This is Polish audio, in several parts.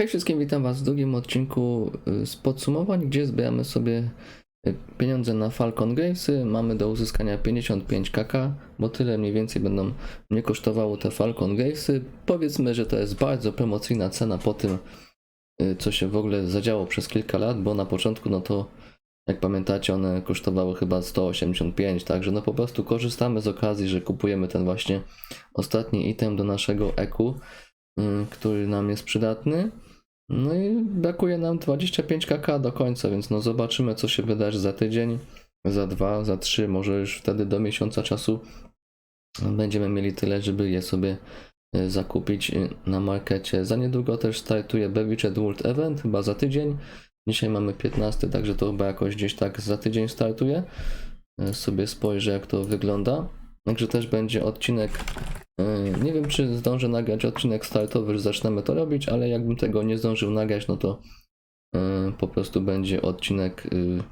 Hej wszystkim, witam Was w drugim odcinku y, z podsumowań, gdzie zbieramy sobie y, pieniądze na Falcon Gravesy. Mamy do uzyskania 55 kk, bo tyle mniej więcej będą mnie kosztowały te Falcon Gravesy. Powiedzmy, że to jest bardzo promocyjna cena po tym, y, co się w ogóle zadziało przez kilka lat, bo na początku, no to jak pamiętacie, one kosztowały chyba 185, także no po prostu korzystamy z okazji, że kupujemy ten właśnie ostatni item do naszego y, który nam jest przydatny. No i brakuje nam 25 kk do końca, więc no zobaczymy co się wydarzy za tydzień, za dwa, za trzy, może już wtedy do miesiąca czasu będziemy mieli tyle, żeby je sobie y, zakupić y, na markecie. Za niedługo też startuje Beviched World Event, chyba za tydzień. Dzisiaj mamy 15, także to chyba jakoś gdzieś tak za tydzień startuje. Y, Sobie spojrzę jak to wygląda. Także też będzie odcinek Nie wiem, czy zdążę nagrać odcinek startowy, że zaczynamy to robić, ale jakbym tego nie zdążył nagrać, no to yy, po prostu będzie odcinek, yy,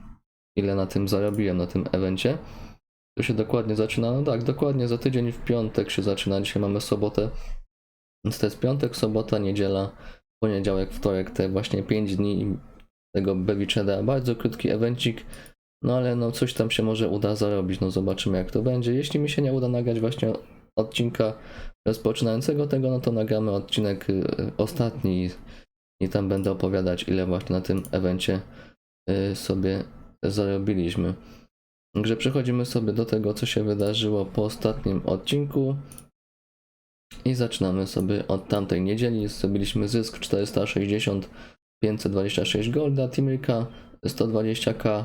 ile na tym zarobiłem, na tym evencie. To się dokładnie zaczyna, no tak, dokładnie za tydzień w piątek się zaczyna. Dzisiaj mamy sobotę, więc to jest piątek, sobota, niedziela, poniedziałek, wtorek, te właśnie 5 dni tego Bewiczeda. Bardzo krótki evencik, no ale no coś tam się może uda zarobić, no zobaczymy jak to będzie. Jeśli mi się nie uda nagrać właśnie odcinka rozpoczynającego tego, no to nagramy odcinek y, ostatni i tam będę opowiadać, ile właśnie na tym evencie y, sobie zarobiliśmy. Także przechodzimy sobie do tego, co się wydarzyło po ostatnim odcinku i zaczynamy sobie od tamtej niedzieli. Zrobiliśmy zysk 460, 526 golda, Timirka 120k,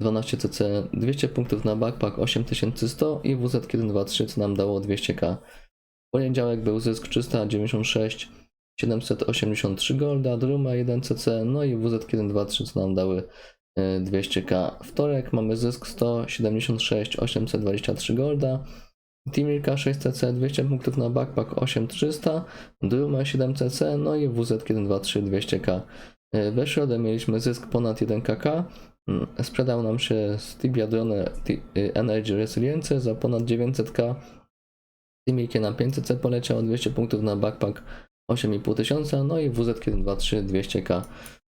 12 cc, 200 punktów na backpack 8100 i WZ123 co nam dało 200k. W poniedziałek był zysk 396, 783 golda, Druma 1 cc, no i WZ123 co nam dały e, 200k. Wtorek mamy zysk 176, 823 golda, Timirka 6 cc, 200 punktów na backpack 8300, Druma 7 cc, no i WZ123 200k. E, We środę mieliśmy zysk ponad 1 kk. Mm, Sprzedał nam się Stevia Drone y, Energy Resilience za ponad 900k. Timirkie na 500 poleciało 200 punktów na backpack 8500 tysiąca, no i WZ123 200k.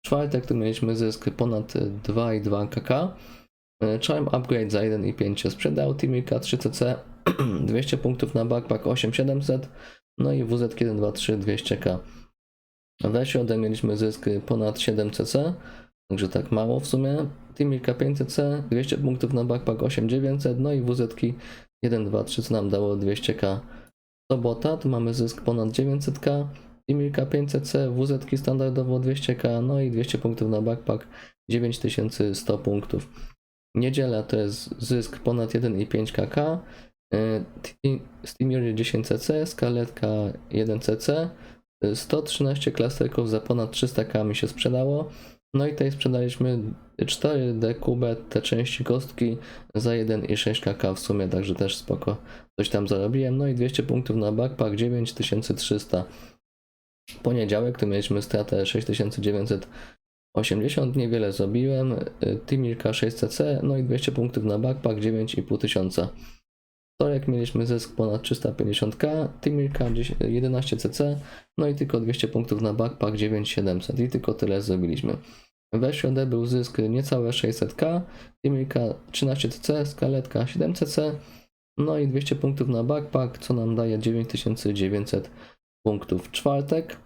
W czwartek tu mieliśmy zysk ponad 2,2 kk. E, Charm Upgrade za 1,5 się sprzedał, Timirka 3cc 200 punktów na backpack 8700, no i WZ123 200k. We środę mieliśmy zysk ponad 7cc, także tak mało w sumie. Timirka 500c, 200 punktów na backpack 8900, no i WZ-ki 1, 2, 3, co nam dało 200k. Sobota, tu mamy zysk ponad 900k, Timirka 500c, WZ-ki standardowo 200k, no i 200 punktów na backpack 9100 punktów. Niedziela to jest zysk ponad 1,5 kk, y, Ti- Steamery 10cc, skaletka 1cc, y, 113 klasterków za ponad 300k mi się sprzedało. No i tutaj sprzedaliśmy 4D kubet, te części kostki za 1,6 kk w sumie, także też spoko. Coś tam zarobiłem. No i 200 punktów na backpack 9300. Poniedziałek to mieliśmy stratę 6980, niewiele zrobiłem. y, Timirka 6cc, no i 200 punktów na backpack 9500. Wtorek mieliśmy zysk ponad 350k, Timirka 11cc, no i tylko 200 punktów na backpack 9700 i tylko tyle zrobiliśmy. We środę był zysk niecałe 600k, Timirka 13cc, skaletka 7cc, no i 200 punktów na backpack, co nam daje 9900 punktów. W czwartek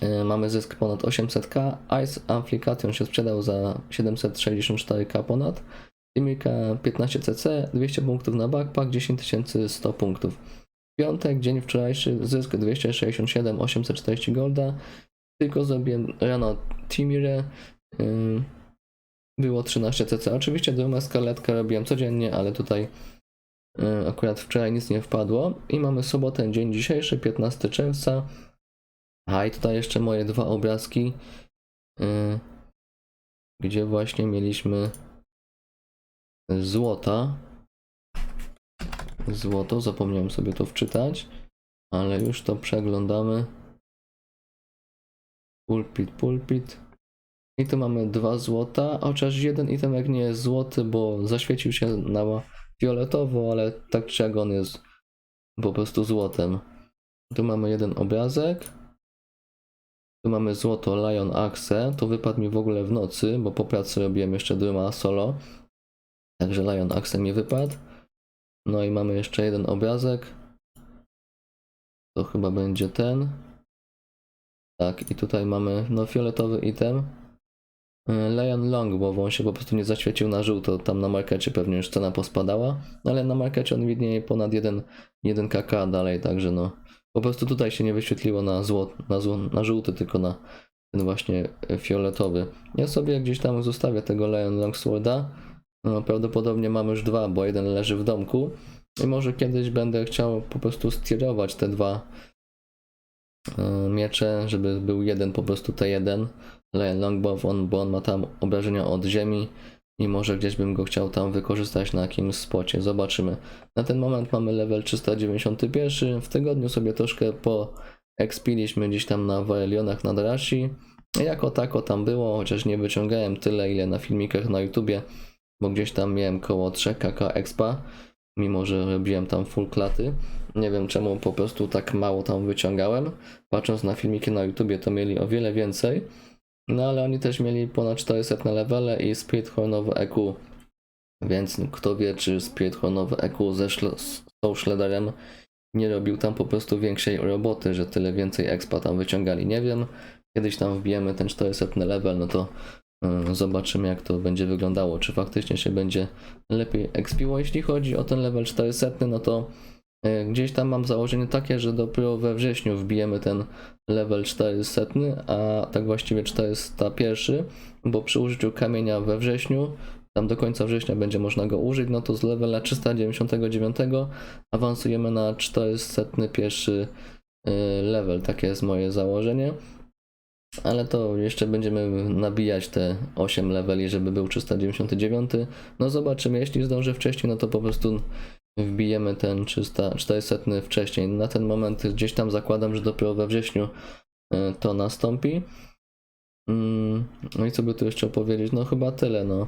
e, mamy zysk ponad 800k, Ice Amplification się sprzedał za 764k ponad, Timirka 15cc, 200 punktów na backpack, 10100 punktów. Piątek, dzień wczorajszy, zysk 267, 840 golda. Tylko zrobiłem rano Timirę. Yy, było 13cc. Oczywiście drugą skaletkę robiłem codziennie, ale tutaj yy, akurat wczoraj nic nie wpadło. I mamy sobotę, dzień dzisiejszy, 15 czerwca. A i tutaj jeszcze moje dwa obrazki, yy, gdzie właśnie mieliśmy złota. Złoto, zapomniałem sobie to wczytać, ale już to przeglądamy. Pulpit, pulpit. I tu mamy dwa złota, chociaż jeden itemek nie jest złoty, bo zaświecił się na fioletowo, ale tak czy jak on jest po prostu złotem. Tu mamy jeden obrazek. Tu mamy złoto Lion Axe. To wypadł mi w ogóle w nocy, bo po pracy robiłem jeszcze Druma solo. Także Lion Axe mi wypadł. No i mamy jeszcze jeden obrazek. To chyba będzie ten. Tak, i tutaj mamy no fioletowy item. Y, Lion Long, bo on się po prostu nie zaświecił na żółto. Tam na markecie pewnie już cena pospadała. No ale na markecie on widnieje ponad 1, 1 kk dalej, także no. Po prostu tutaj się nie wyświetliło na, zło, na, zło, na żółty, tylko na ten właśnie e, fioletowy. Ja sobie gdzieś tam zostawię tego Lion Longsworda. No, prawdopodobnie mam już dwa, bo jeden leży w domku. I może kiedyś będę chciał po prostu stierować te dwa e, miecze, żeby był jeden po prostu T1 Lion Longbow, on, bo on ma tam obrażenia od ziemi i może gdzieś bym go chciał tam wykorzystać na jakimś spocie. Zobaczymy. Na ten moment mamy level 391. W tygodniu sobie troszkę po expiliśmy gdzieś tam na Warelionach na Darashi. Jako tako tam było, chociaż nie wyciągałem tyle ile na filmikach na YouTubie, bo gdzieś tam miałem koło 3 kk expa, mimo że robiłem tam full klaty. Nie wiem czemu po prostu tak mało tam wyciągałem. Patrząc na filmiki na YouTubie to mieli o wiele więcej. No ale oni też mieli ponad 400 na levele i Spirit Hornowy EQ. Więc kto wie, czy Spirit Hornowy EQ ze Soul Shredderem nie robił tam po prostu większej roboty, że tyle więcej expa tam wyciągali. Nie wiem. Kiedyś tam wbijemy ten 400 level, no to zobaczymy jak to będzie wyglądało. Czy faktycznie się będzie lepiej expiło. Jeśli chodzi o ten level 400, no to y, gdzieś tam mam założenie takie, że dopiero we wrześniu wbijemy ten level 400, a tak właściwie 401, bo przy użyciu kamienia we wrześniu, tam do końca września będzie można go użyć, no to z levela 399 awansujemy na 401 y, level, takie jest moje założenie. Ale to jeszcze będziemy nabijać te 8 leveli, żeby był 399. No zobaczymy, jeśli zdążę wcześniej, no to po prostu wbijemy ten 300, 400 wcześniej. Na ten moment gdzieś tam zakładam, że dopiero we wrześniu y, to nastąpi. Mm, No i co by tu jeszcze opowiedzieć? No chyba tyle, no.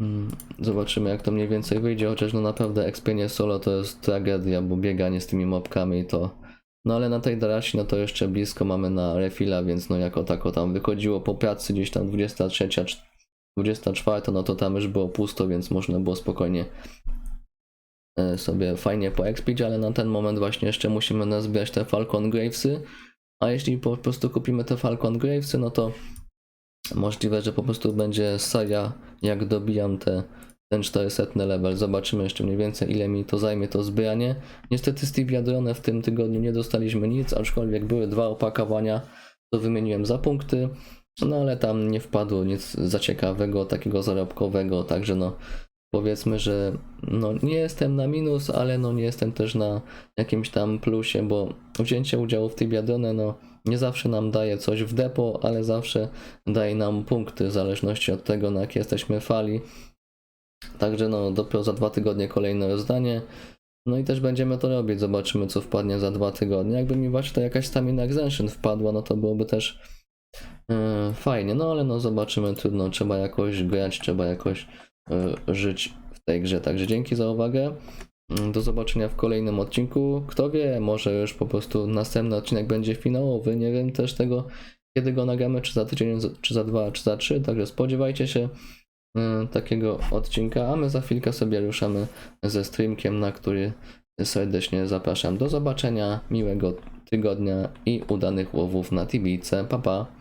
Mm, Zobaczymy jak to mniej więcej wyjdzie, chociaż no naprawdę expienie solo to jest tragedia, bo bieganie z tymi mobkami to... No ale na tej Darashi no to jeszcze blisko mamy na refila, więc no jako tako tam wychodziło po pracy gdzieś tam 23, cz- 24, no to tam już było pusto, więc można było spokojnie e, sobie fajnie poexpić, ale na ten moment właśnie jeszcze musimy nazbierać te Falcon Gravesy, a jeśli po prostu kupimy te Falcon Gravesy, no to możliwe, że po prostu będzie seria jak dobijam te, ten 400 level. Zobaczymy jeszcze mniej więcej ile mi to zajmie to zbieranie. Niestety z Stevia Drone w tym tygodniu nie dostaliśmy nic, aczkolwiek były dwa opakowania, to wymieniłem za punkty. No ale tam nie wpadło nic za ciekawego, takiego zarobkowego, także no powiedzmy, że no nie jestem na minus, ale no nie jestem też na jakimś tam plusie, bo wzięcie udziału w Tibia Drone no nie zawsze nam daje coś w depo, ale zawsze daje nam punkty w zależności od tego na jakiej jesteśmy fali. Także no dopiero za dwa tygodnie kolejne rozdanie. No i też będziemy to robić, zobaczymy co wpadnie za dwa tygodnie. Jakby mi właśnie jakaś Stamina Extension wpadła, no to byłoby też yy, fajnie. No ale no zobaczymy, trudno, trzeba jakoś grać, trzeba jakoś yy, żyć w tej grze. Także dzięki za uwagę. Mm, Do zobaczenia w kolejnym odcinku. Kto wie, może już po prostu następny odcinek będzie finałowy. Nie wiem też tego, kiedy go nagramy, czy za tydzień, czy za dwa, czy za trzy. Także spodziewajcie się takiego odcinka, a my za chwilkę sobie ruszamy ze streamkiem, na który serdecznie zapraszam. Do zobaczenia, miłego tygodnia i udanych łowów na Tibice. Pa pa!